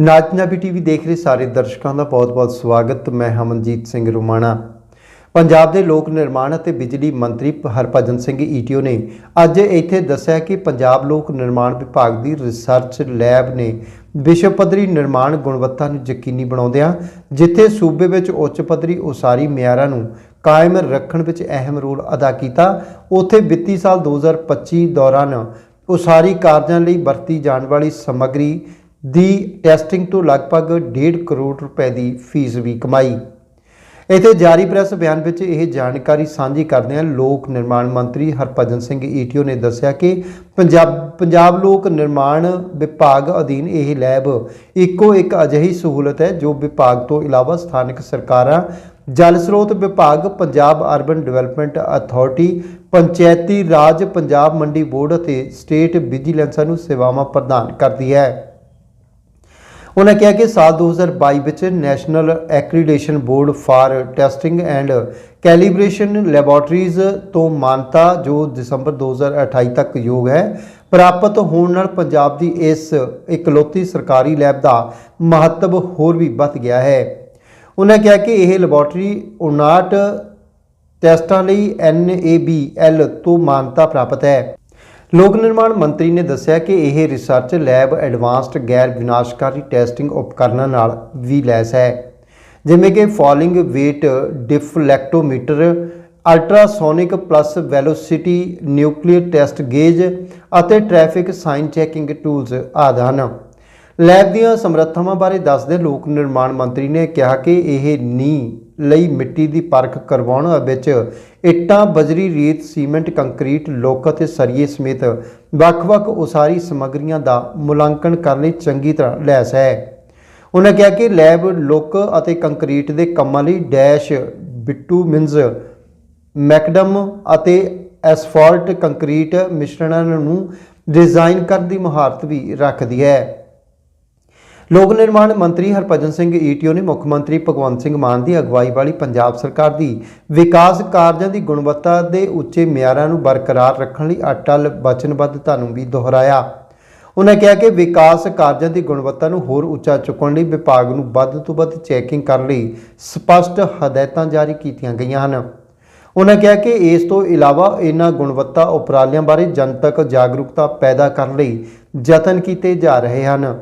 ਨਾਜ Punjabi TV ਦੇਖ ਰਹੇ ਸਾਰੇ ਦਰਸ਼ਕਾਂ ਦਾ ਬਹੁਤ-ਬਹੁਤ ਸਵਾਗਤ। ਮੈਂ ਹਮਨਜੀਤ ਸਿੰਘ ਰੁਮਾਣਾ। ਪੰਜਾਬ ਦੇ ਲੋਕ ਨਿਰਮਾਣ ਅਤੇ ਬਿਜਲੀ ਮੰਤਰੀ ਹਰਭਜਨ ਸਿੰਘ ਈਟੀਓ ਨੇ ਅੱਜ ਇੱਥੇ ਦੱਸਿਆ ਕਿ ਪੰਜਾਬ ਲੋਕ ਨਿਰਮਾਣ ਵਿਭਾਗ ਦੀ ਰਿਸਰਚ ਲੈਬ ਨੇ ਵਿਸ਼ਵ ਪੱਧਰੀ ਨਿਰਮਾਣ ਗੁਣਵੱਤਾ ਨੂੰ ਯਕੀਨੀ ਬਣਾਉਂਦਿਆਂ ਜਿੱਥੇ ਸੂਬੇ ਵਿੱਚ ਉੱਚ ਪੱਧਰੀ ਉਸਾਰੀ ਮਿਆਰਾਂ ਨੂੰ ਕਾਇਮ ਰੱਖਣ ਵਿੱਚ ਅਹਿਮ ਰੋਲ ਅਦਾ ਕੀਤਾ, ਉੱਥੇ ਵਿੱਤੀ ਸਾਲ 2025 ਦੌਰਾਨ ਉਸਾਰੀ ਕਾਰਜਾਂ ਲਈ ਵਰਤੀ ਜਾਣ ਵਾਲੀ ਸਮੱਗਰੀ ਦੀ ਟੈਸਟਿੰਗ ਤੋਂ ਲਗਭਗ 1.5 ਕਰੋੜ ਰੁਪਏ ਦੀ ਫੀਸ ਵੀ ਕਮਾਈ। ਇੱਥੇ ਜਾਰੀ ਪ੍ਰੈਸ ਬਿਆਨ ਵਿੱਚ ਇਹ ਜਾਣਕਾਰੀ ਸਾਂਝੀ ਕਰਦਿਆਂ ਲੋਕ ਨਿਰਮਾਣ ਮੰਤਰੀ ਹਰਭਜਨ ਸਿੰਘ ਈਟੀਓ ਨੇ ਦੱਸਿਆ ਕਿ ਪੰਜਾਬ ਪੰਜਾਬ ਲੋਕ ਨਿਰਮਾਣ ਵਿਭਾਗ ਅਧੀਨ ਇਹ ਲੈਬ ਇੱਕੋ ਇੱਕ ਅਜਿਹੀ ਸਹੂਲਤ ਹੈ ਜੋ ਵਿਭਾਗ ਤੋਂ ਇਲਾਵਾ ਸਥਾਨਕ ਸਰਕਾਰਾਂ, ਜਲ ਸਰੋਤ ਵਿਭਾਗ, ਪੰਜਾਬ ਅਰਬਨ ਡਿਵੈਲਪਮੈਂਟ ਅਥਾਰਟੀ ਪੰਚਾਇਤੀ ਰਾਜ, ਪੰਜਾਬ ਮੰਡੀ ਬੋਰਡ ਅਤੇ ਸਟੇਟ ਵਿਜੀਲੈਂਸਾਂ ਨੂੰ ਸੇਵਾਵਾਂ ਪ੍ਰਦਾਨ ਕਰਦੀ ਹੈ। ਉਹਨਾਂ ਕਿਹਾ ਕਿ ਸਾਲ 2022 ਵਿੱਚ national accreditation board for testing and calibration laboratories ਤੋਂ ਮਾਨਤਾ, ਜੋ ਦਸੰਬਰ 2028 ਤੱਕ ਯੋਗ ਹੈ, ਪ੍ਰਾਪਤ ਹੋਣ ਨਾਲ ਪੰਜਾਬ ਦੀ ਇਸ ਇਕਲੌਤੀ ਸਰਕਾਰੀ ਲੈਬ ਦਾ ਮਹੱਤਵ ਹੋਰ ਵੀ ਵੱਧ ਗਿਆ ਹੈ। ਉਹਨਾਂ ਕਿਹਾ ਕਿ ਇਹ ਲੈਬੋਰਟਰੀ 59 ਟੈਸਟਾਂ ਲਈ NABL ਤੋਂ ਮਾਨਤਾ ਪ੍ਰਾਪਤ ਹੈ। ਲੋਕ ਨਿਰਮਾਣ ਮੰਤਰੀ ਨੇ ਦੱਸਿਆ ਕਿ ਇਹ ਰਿਸਰਚ ਲੈਬ ਐਡਵਾਂਸਡ ਗੈਰ ਵਿਨਾਸ਼ਕਾਰੀ ਟੈਸਟਿੰਗ ਉਪਕਰਨਾਂ ਨਾਲ ਵੀ ਲੈਸ ਹੈ। ਜਿਵੇਂ ਕਿ falling weight deflectometer ultrasonic plus velocity nuclear test gauge ਅਤੇ ਟ੍ਰੈਫਿਕ ਸਾਈਨ ਚੈਕਿੰਗ ਟੂਲਸ ਆਦਿ ਹਨ। ਲੈਬ ਦੀਆਂ ਸਮਰੱਥਾਵਾਂ ਬਾਰੇ ਦੱਸਦੇ ਲੋਕ ਨਿਰਮਾਣ ਮੰਤਰੀ ਨੇ ਕਿਹਾ ਕਿ ਇਹ ਨੀ ਲਈ ਮਿੱਟੀ ਦੀ ਪਰਖ ਕਰਵਾਉਣ ਵਿੱਚ ਇੱਟਾਂ, ਬਜਰੀ, ਰੇਤ, ਸੀਮੈਂਟ, ਕੰਕਰੀਟ, ਲੋਕ ਅਤੇ ਸਰੀਏ ਸਮੇਤ ਵੱਖ-ਵੱਖ ਉਸਾਰੀ ਸਮੱਗਰੀਆਂ ਦਾ ਮੁਲਾਂਕਣ ਕਰਨ ਲਈ ਚੰਗੀ ਤਰ੍ਹਾਂ ਲੈਸ ਹੈ। ਉਹਨਾਂ ਕਿਹਾ ਕਿ ਲੈਬ, ਲੋਕ ਅਤੇ ਕੰਕਰੀਟ ਦੇ ਕੰਮਾਂ ਲਈ ਡੈਸ਼, ਬਿੱਟੂ ਮਿੰਜ਼, ਮੈਕਡਮ ਅਤੇ ਐਸਫਾਲਟ ਕੰਕਰੀਟ ਮਿਸ਼ਰਣਾਂ ਨੂੰ ਡਿਜ਼ਾਈਨ ਕਰਨ ਦੀ ਮਹਾਰਤ ਵੀ ਰੱਖਦੀ ਹੈ। ਲੋਕ ਨਿਰਮਾਣ ਮੰਤਰੀ ਹਰਭਜਨ ਸਿੰਘ ਈਟੀਓ ਨੇ ਮੁੱਖ ਮੰਤਰੀ ਭਗਵੰਤ ਸਿੰਘ ਮਾਨ ਦੀ ਅਗਵਾਈ ਵਾਲੀ ਪੰਜਾਬ ਸਰਕਾਰ ਦੀ ਵਿਕਾਸ ਕਾਰਜਾਂ ਦੀ ਗੁਣਵੱਤਾ ਦੇ ਉੱਚੇ ਮਿਆਰਾਂ ਨੂੰ ਬਰਕਰਾਰ ਰੱਖਣ ਲਈ ਅਟਲ ਵਚਨਬੱਧਤਾ ਨੂੰ ਵੀ ਦੁਹਰਾਇਆ। ਉਹਨਾਂ ਕਿਹਾ ਕਿ ਵਿਕਾਸ ਕਾਰਜਾਂ ਦੀ ਗੁਣਵੱਤਾ ਨੂੰ ਹੋਰ ਉੱਚਾ ਚੁੱਕਣ ਲਈ ਵਿਭਾਗ ਨੂੰ ਵੱਧ ਤੋਂ ਵੱਧ ਚੈਕਿੰਗ ਕਰਨ ਲਈ ਸਪਸ਼ਟ ਹਦਾਇਤਾਂ ਜਾਰੀ ਕੀਤੀਆਂ ਗਈਆਂ ਹਨ। ਉਹਨਾਂ ਕਿਹਾ ਕਿ ਇਸ ਤੋਂ ਇਲਾਵਾ ਇਹਨਾਂ ਗੁਣਵੱਤਾ ਉਪਰਾਲਿਆਂ ਬਾਰੇ ਜਨਤਕ ਜਾਗਰੂਕਤਾ ਪੈਦਾ ਕਰਨ ਲਈ ਯਤਨ ਕੀਤੇ ਜਾ ਰਹੇ ਹਨ।